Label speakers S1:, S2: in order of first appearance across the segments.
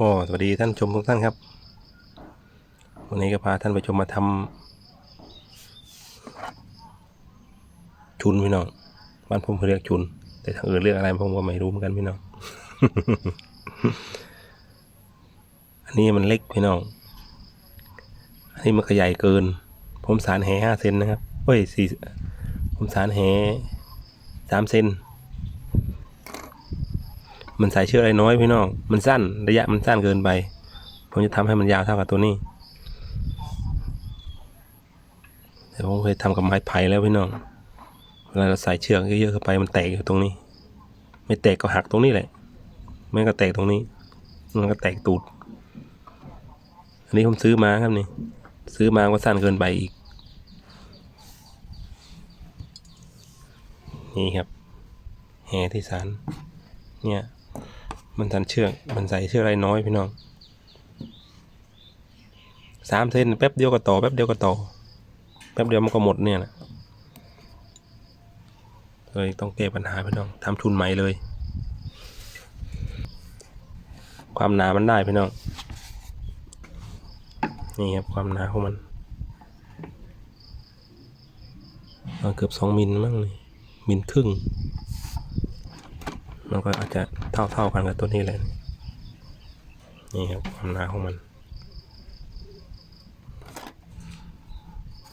S1: ก็สวัสดีท่านชมทุกท่านครับ วันนี้ก็พาท่านไปชมมาทำชุนพี่น้องบ้านผมเขาเรียกชุน แต่ทางอื่นเรียกอะไรผมก็ไม่รู้เหมือนกันพี่น้อง อันนี้มันเล็กพี่น้อง อันนี้มันขยายเกิน ผมสารแห่ห้าเซนนะครับเฮ้ยสี่ผมสารแห่สามเซน มันใส่เชือกอะไรน้อยพี่น้อง มันสั้นระยะมันสั้นเกินไป ผมจะทำให้มันยาวเท่ากับตัวนี้แต่ผมเคยทำกับไม้ไผ่แล้วพี่น้อง เวลาเราใส่เชือกเยอะๆเข้าไปมันแตกอยู่ตรงนี้ ไม่แตกก็หักตรงนี้แหละไม่ก็แตกตรงนี้ มันก็แตกตูด อันนี้ผมซื้อมาครับนี่ ซื้อมาก็สั้นเกินไปอีก นี่ครับแห่ที่สารเนี่ย มันสันเชือก มันใส่เชือกอะไรน้อยพี่น้องสามเส้นแป๊บเดียวก็ต่อแป๊บเดียวก็ต่อแป๊บเดียวมันก็หมดเนี่ยนะเลยต้องแก้ปัญหาพี่น้องทำทุนใหม่เลย ความหนามันได้พี่น้องนี่ครับความหนาของมันมาณเกือบสองมิลมั้งนี่มิลครึ่ง มันก็อาจจะ เท่าๆกันกับตัวนี้แหละนี่ครับความหนาของมัน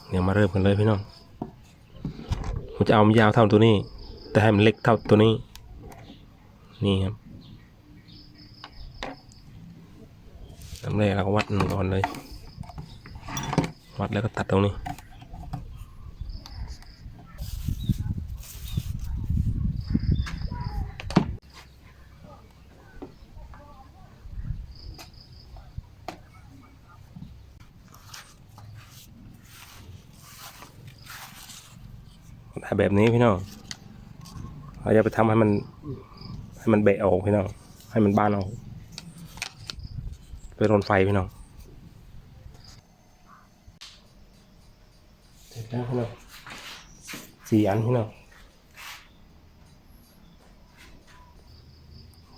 S1: เดี๋ยวมาเริ่มกันเลยพี่น้องผมจะเอามันยาวเท่าตัวนี้ แต่ให้มันเล็กเท่าตัวนี้ นี่ครับลำแรกเราก็วัดนก่อนเลย วัดแล้วก็ตัดตรงนี้ แบบนี้พี่น้องเราจะไปทำให้มัน ให้มันเบะออกพี่น้องให้มันบานออกไปรนไฟพี่น้องเสร็จแล้วพี่น้องสี่อันพี่น้อง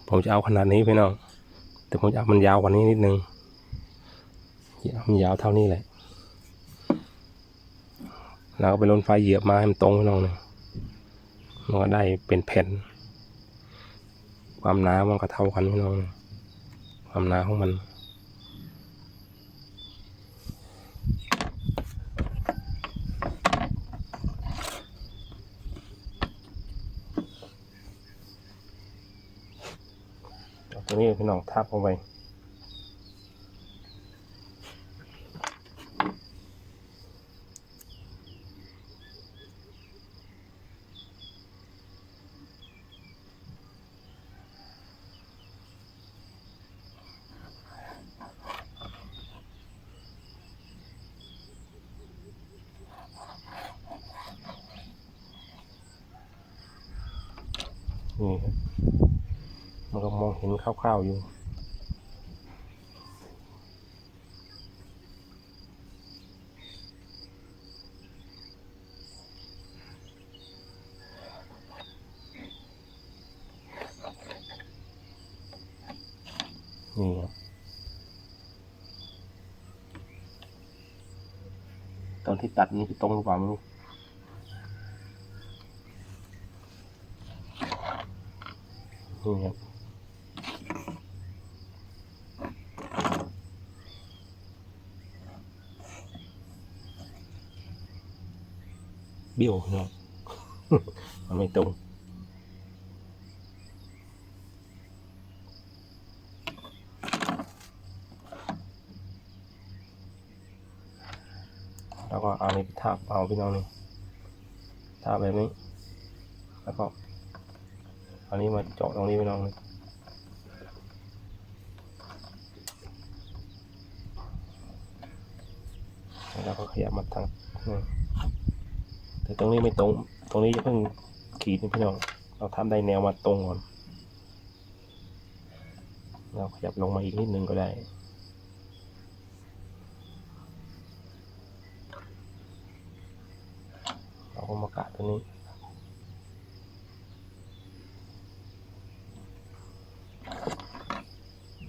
S1: ผมจะเอาขนาดนี้พี่น้องแต่ผมจะเอามันยาวกว่านี้นิดนึงอามันยาวเท่านี้แหละ เราก็ไปลนไฟเหยียบมาให้มันตรงพี่น้องเนี่ยมันก็ได้เป็นแผ่น ความหนามันก็เท่ากันพี่น้องเนี่ยความหนาของมันตัวนี้พี่น้องทับเข้าไป มันก็มองเห็นคร่าวๆอยู่ นี่ครับตอนที่ตัดนี่ตรงหรือเปล่าไม่รู้ นี่ครับเบี้ยวเนาะมันไม่ตรงแล้วก็เอานี่ไปทาบเอาพี่น้องนี่ทาบแบบนี้ แล้วก็ เอานี้มาเจาะตรงนี้พี่น้องนี่แล้วก็ขยับมาทางแต่ตรงนี้ไม่ตรง ตรงนี้เพิ่งขีดนี่พี่น้อง เราทำได้แนวมาตรงก่อน เราขยับลงมาอีกนิดนึงก็ได้เราก็มากะตัวนี้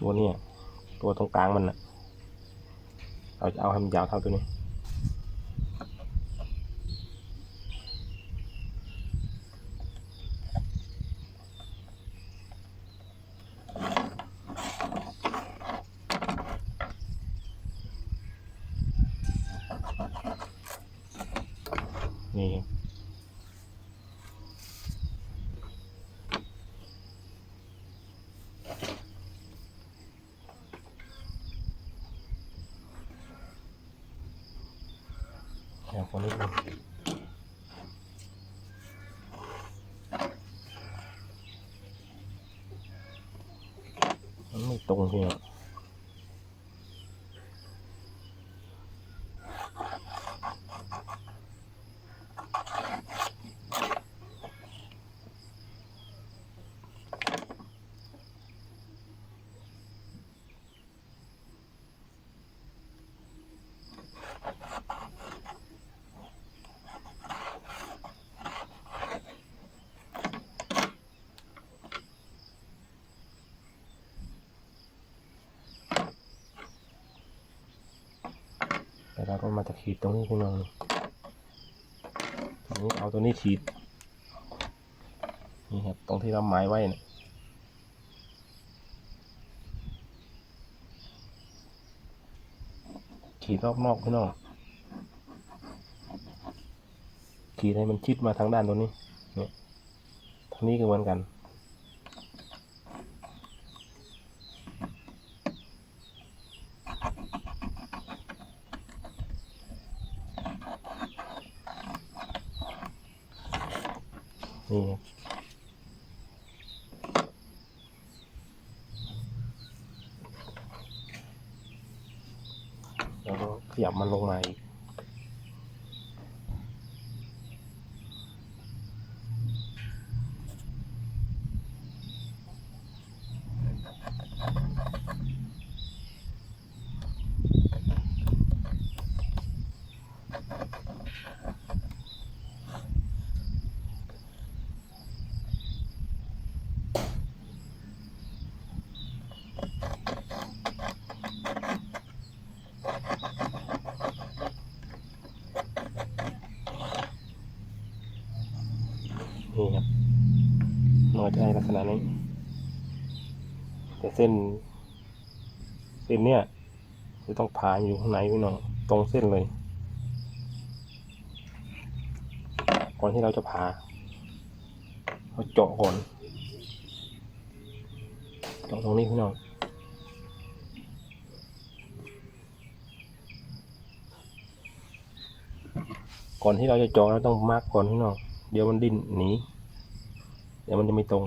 S1: ตัวเนี้ยตัวตรงกลางมันนะเราจะเอาให้มันยาวเท่าตัวนี้นี่ เดี๋ยวคน นี้ดูมันไม่ตรงที่อะแต่เราก็มาจะขีดตรงนี้ขึ้นมาเลยตรงนี้เอาตัวนี้ขีด นี่ครับ ตรงที่เราหมายไว้เนี่ยขีดรอบนอกพี่น้องขีดให้มันชิดมาทางด้านตรงนี้ เนี่ยทางนี้ก็เหมือนกันครับแล้วก็ขยับมันลงมาอีก นี่ครับมันก็จะได้ลัก ษณะนี้แต่เส้น เส้นเนี้ยจะต้องผ่าอยู่ข้างในพี่น้องตรงเส้นเลย ก่อนที่เราจะผ่าเราเจาะก่อนเจาะตรงนี้พี่น้องก่อนที่เราจะเจาะเราต้องมาร์กก่อนพี่น้อง เดี๋ยวมันดิ้นหนี เดี๋ยวมันจะไม่ตรง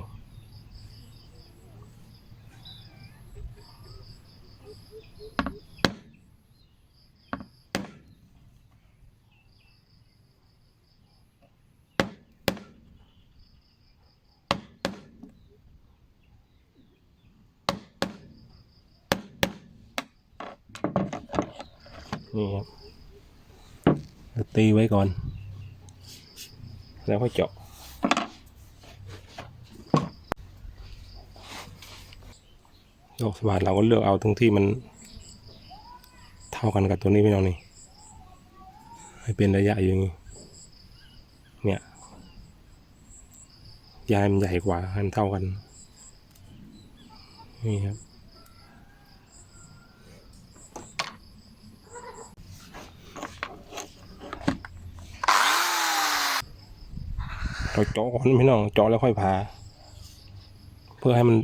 S1: ตีไว้ก่อน แล้วค่อยเจาะดอกสวัสดเราก็เลือกเอาตรงที่มัน เท่ากันกับตัวนี้ไม่เอานี่ให้เป็นระยะอยู่อย่างนี้เนี่ยยายมันใหญ่กว่าให้มันเท่ากัน นี่ครับ เราเจาะก่อนพี่น้องเจาะแล้วค่อยผ่าเพื่อให้มัน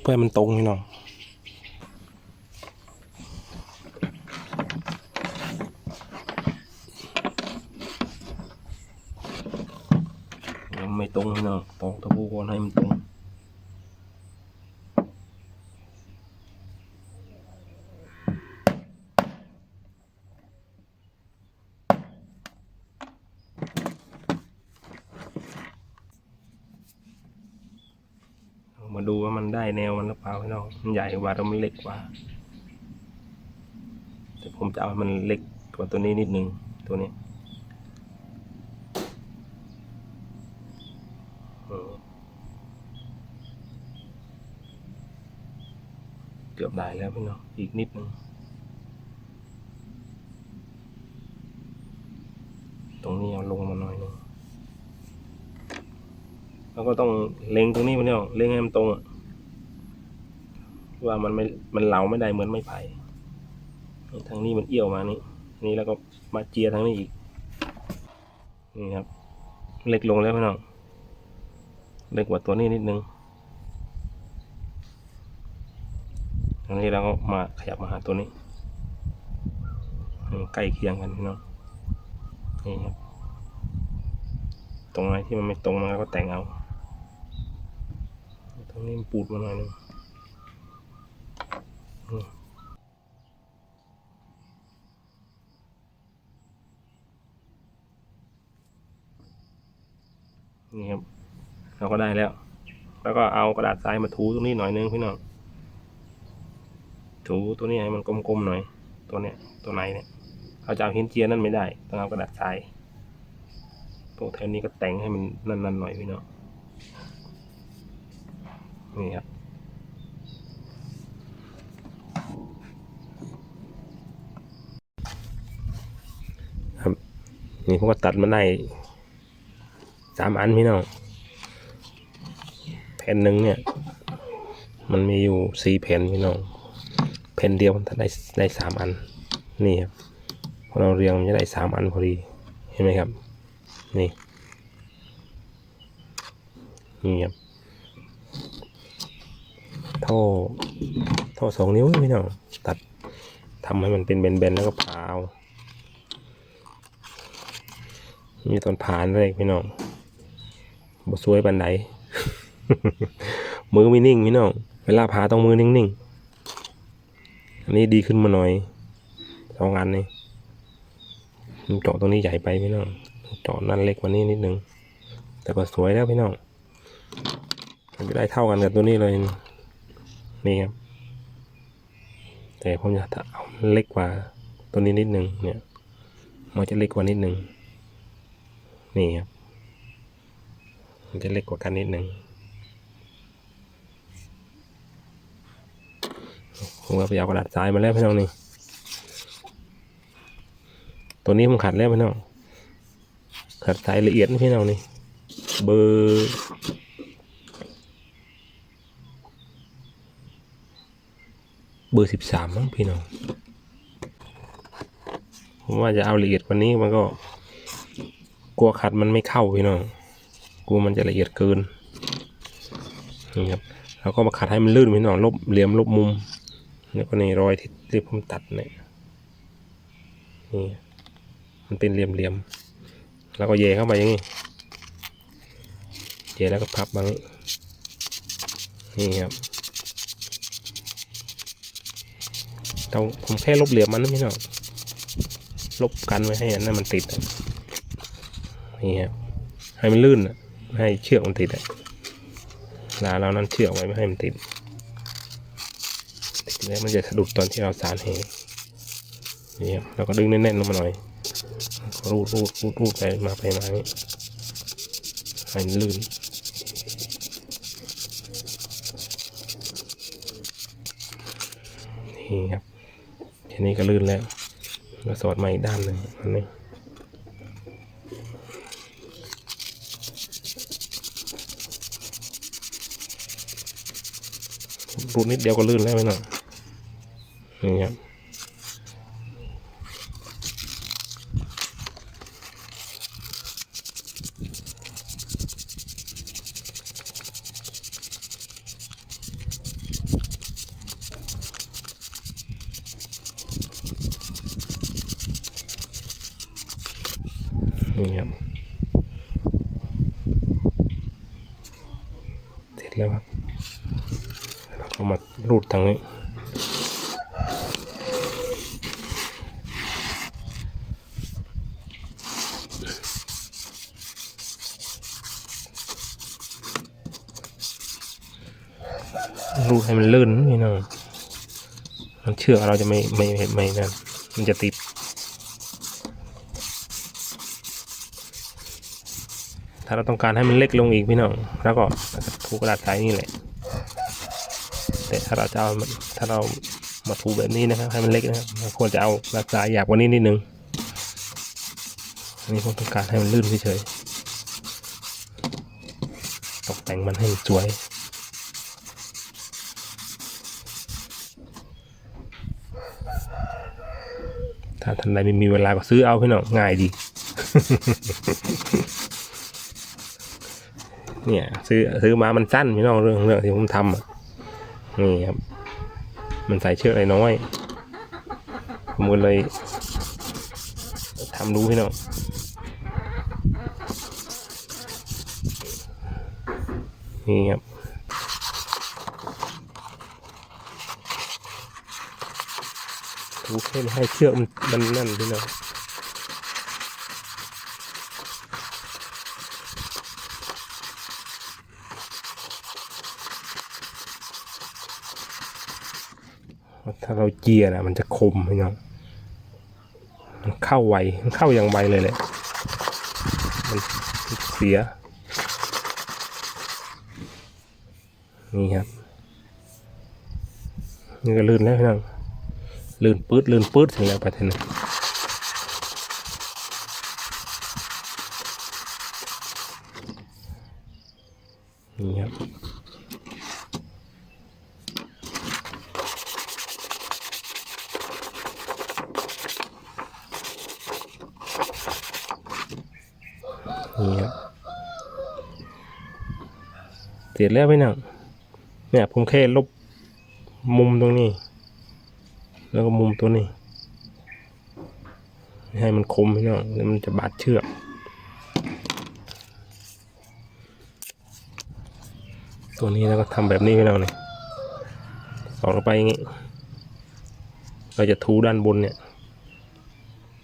S1: เพื่อให้มันตรงพี่น้องยังไม่ตรงพี่น้องตอกตะปูก่อนให้มันตรงมาดูว่ามันได้ แนวมันหรือเปล่าพี่น้องมันใหญ่กว่าแต่มันเล็กกว่า แต่ผมจะเอามันเล็กกว่าตัวนี้นิดนึงตัวนี้เกือบได้แล้วพี่น้องอีกนิดนึงตรงนี้เอาลงมาหน่อยหนึงแล้วก็ต้องเล็งตรงนี้พี่น้องเล็งให้มันตรงอะ ว่ามันไม่มันเหลาไม่ได้เหมือนไม้ไผ่ทางนี้มันเอี้ยวมานี่นี่แล้วก็มาเจียทางนี้อีกนี่ครับ เล็กลงแล้วพี่น้องเล็กกว่าตัวนี้นิดนึงอันนี้เราก็มาขยับมาหาตัวนี้ใกล้เคียงกันพี่น้องนี่ครับ ตรงไหนที่มันไม่ตรงมันก็แต่งเอาตรงนี้มันปูดมาหน่อยนึงอืม นี่ครับเราก็ได้แล้ว แล้วก็เอากระดาษทรายมาถูตรงนี้หน่อยนึงพี่น้องถูตัวนี้ให้มันกลมๆหน่อย ตัวเนี้ยตัวไหนเนี่ยเอาจะเอาหินเจียนั่นไม่ได้ต้องเอากระดาษทรายตรงแถวนี้ก็แต่งให้มันนั่นๆหน่อยพี่น้องนี่ครับครับนี่ผมก็ตัดมาได้ สามอันพี่น้องแผ่นหนึ่งเนี่ย มันมีอยู่สี่แผ่นพี่น้องแผ่นเดียวมันได้ได้สามอันนี่ครับพอเราเรียงมันจะได้สามอันพอดีเห็นไหมครับ นี่นี่ครับท่อท่อสองนิ้วพี่น้องตัดทำให้มันเป็นแบนๆแล้วก็ผ่าเอามีตอนผ่านเลยพี่น้อง บ่สวยบันไดมือไม่นิ่งพี่น้องเวลาผ่าต้องมือนิ่งๆ อันนี้ดีขึ้นมาหน่อยสองอันนี่เจาะตรงนี้ใหญ่ไปพี่น้องเจาะนั่นเล็กกว่านี้นิดนึง แต่ก็สวยแล้วพี่น้องมันจะได้เท่ากันกับตัวนี้เลยนี่ครับ แต่ผมจะเอาเล็กกว่าตัวนี้นิดนึงเนี่ยมันจะเล็กกว่านิดนึงนี่ครับ มันจะเล็กกว่ากันนิดหนึ่งผมก็ไปเอากระดาษทรายมาแล้วพี่น้องนี่ ตัวนี้ผมขัดแล้วพี่น้อง ขัดทรายละเอียดพี่น้องนี่ เบอร์เบอร์สิบสามมั้งพี่น้อง ผมว่าจะเอาละเอียดกว่านี้มันก็ กลัวขัดมันไม่เข้าพี่น้อง ลัวมันจะละเอียดเกินนี่ครับแล้วก็มาขัดให้มันลื่นพี่น้องลบเหลี่ยมลบมุมแล้วก็ในรอยที่ที่ผมตัดเนี่ยนี่มันเป็นเหลี่ยมๆแล้วก็เยเข้าไปอย่างนี้เยแล้วก็พับมางนี่ครับเราผมแค่ลบเหลี่ยมมันนะพี่น้องลบกันไว้ให้อันนั้นมันติดนี่ครับให้มันลื่นอะ ให้เชือกมันติดอะลาเรานั้นเชือกไว้ไม่ให้มันติด ติดแล้วมันจะสะดุดตอนที่เราสารเหนี่ครับเราก็ดึงแน่นๆลงมาหน่อยรูดรูดรูดรูดไปมาไปมานี้ให้มันลื่นนี่ครับทีนี้ก็ลื่นแล้วเราสอดมาอีกด้านหนึ่งอันนี้ รูดนิดเดียวก็ลื่นแล้วไม่น่ะอย่างเงี้ยครับ เสร็จแล้วครับเราก็มารูดทางนี้ รูให้มันลื่นนี่น้องมันเชือกเราจะไม่ไม่ไม่ไมนั่นมันจะติด ถ้าเราต้องการให้มันเล็กลงอีกพี่น้องแล้วก็ถูกระดาษทรายนี่แหละ แต่ถ้าเราจะเอาถ้าเรามาถูแบบนี้นะครับ ให้มันเล็กนะครับควรจะเอารักษาหยาบกว่านี้นิดนึงอันนี้ผมต้องการให้มันลื่นเฉยตกแต่งมันให้สวย ถ้าท่านใดไม่มีเวลาก็ซื้อเอาพี่น้องง่ายดี เนี่ย ซื้อซื้อมามันสั้นพี่น้องเรื่องเรื่องที่ผมทำอะนี่ครับ มันใส่เชือกอะไรน้อยผมก็เลยทำรู้พี่น้องนี่ครับ ถูแค่ม่ให้เชือกมันมันนั่นพี่น้องถ้าเราเจียนะมันจะคมพี่น้องมันเข้าไวมันเข้าอย่างไวเลยแหละมันเสีย นี่ครับ นี่ก็ลื่นแล้วพี่น้อง ลื่นปื๊ดลื่นปื๊ดถึงแล้วไปทีนึงนี่ครับนี่ครับเสร็จแล้วพี่น้องเนี่ยผมแค่ลบมุมตรงนี้ แล้วก็มุมตัวนี้ ให้มันคมพี่น้องแล้วมันจะบาดเชือกตัวนี้แล้วก็ทำแบบนี้พี่น้องเนี่ยสอดลงไปอย่างนี้ เราจะทูด้านบนเนี่ย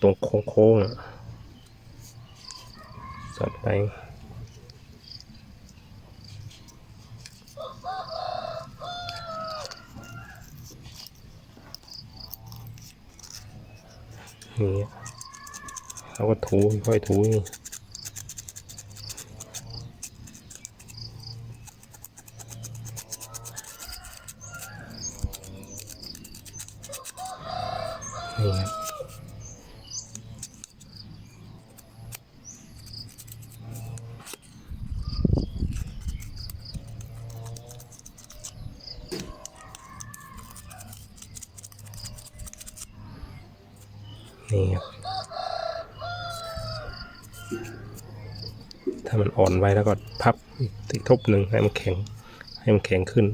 S1: ตรงโค้งๆอะสอดไป นี่เราก็ถูค่อยถูนี่ ถ้ามันอ่อนไว้แล้วก็พับอีกทบหนึ่งให้มันแข็ง ให้มันแข็งขึ้น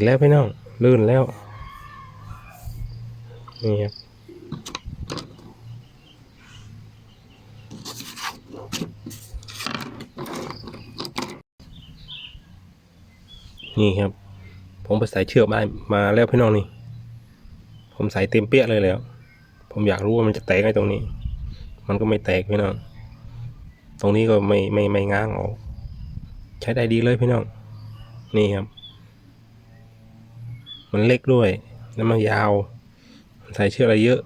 S1: ร็จแล้วพี่น้องลื่นแล้วนี่ครับนี่ครับ ผมไปใส่เชือกมามาแล้วพี่น้องนี่ ผมใส่เต็มเปี้ยเลยแล้ว ผมอยากรู้ว่ามันจะแตกไหมตรงนี้ มันก็ไม่แตกพี่น้อง ตรงนี้ก็ไม่ไม่ไม่ง้างออก ใช้ได้ดีเลยพี่น้อง นี่ครับ มันเล็กด้วยแล้วมันยาว ใส่เชือกอะไรเยอะ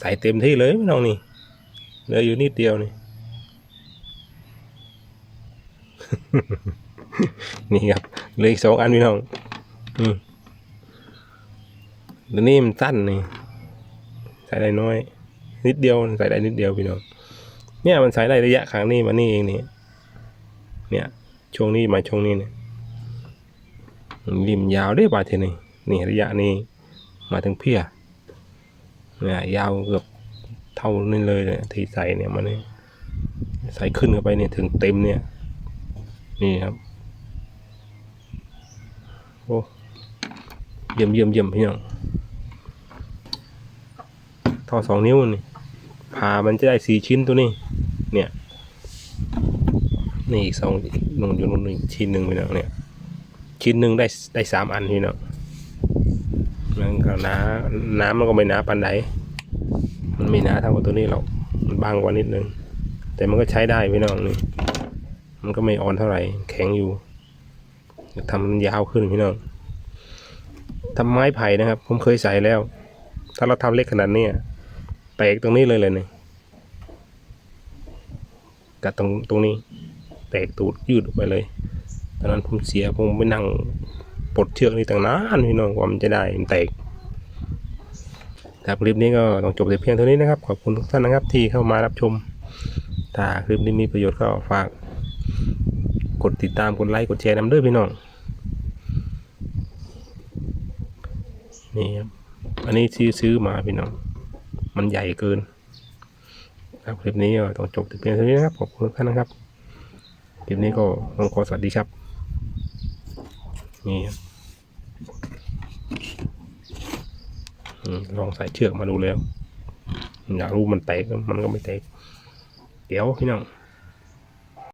S1: ใส่เต็มที่เลยพี่น้องนี่เหลืออยู่นิดเดียวนี่นี่ครับเหลืออีกสองอันพี่น้อง อืมแล้วนี่มันสั้นนี่ใส่ได้น้อย นิดเดียวใส่ได้นิดเดียวพี่น้องเนี่ยมันใส่ได้ระยะขางนี้มานี่เองนี่เนี่ยช่วงนี้มาช่วงนี้เนี่ย ริมยาวได้บาดเทนี่นี่ระยะนี้มาถึงเพียเนี่ยยาวเกือบเท่านี้เลยเนี่ยที่ใส่เนี่ยมันนี่ใส่ขึ้นเข้าไปเนี่ยถึงเต็มเนี่ย นี่ครับโอ้เยี่ยมเยี่ยมเยี่ยมพี่น้องท่อสองนิ้วนี่ผ่ามันจะได้สี่ชิ้นตัวนี้ เนี่ย นี่อีกสองอีกหนึ่งอยู่นู่นอีกชิ้นหนึ่งไปแล้วเนี่ย ชิ้นหนึ่งได้ได้สามอันพี่เนาะมันก็หนาน้ำมันก็ไม่หนาปันใดมันไม่หนาเท่ากับตัวนี้หรอกมันบางกว่านิดนึง แต่มันก็ใช้ได้พี่น้องนี่มันก็ไม่อ่อนเท่าไหร่แข็งอยู่ทำมันยาวขึ้นพี่น้องทำไม้ไผ่นะครับ ผมเคยใส่แล้ว ถ้าเราทำเล็กขนาดเนี้ยแตกตรงนี้เลยเลยเนี่ยกับตรงตรงนี้ แตกตูดยืดออกไปเลย ตอนนั้นผมเสียผมไปนั่งปลดเชือกนี่ต่างนานพี่น้องกว่ามันจะได้มันแตกครับคลิปนี้ก็ต้องจบแต่เพียงเท่านี้นะครับ ขอบคุณทุกท่านนะครับที่เข้ามารับชม ถ้าคลิปนี้มีประโยชน์ก็ฝาก กดติดตามกดไลค์กดแชร์นำเด้อพี่น้องนี่ครับอันนี้ซื้อซื้อมาพี่น้อง มันใหญ่เกิน ครับคลิปนี้ก็ต้องจบแต่เพียงเท่านี้นะครับขอบคุณทุกท่านนะครับคลิปนี้ก็ต้องขอสวัสดีครับ นี่ครับลองใส่เชือกมาดูแล้ว อยากรู้มันแตกมันก็ไม่แตก เดี๋ยวพี่น้อง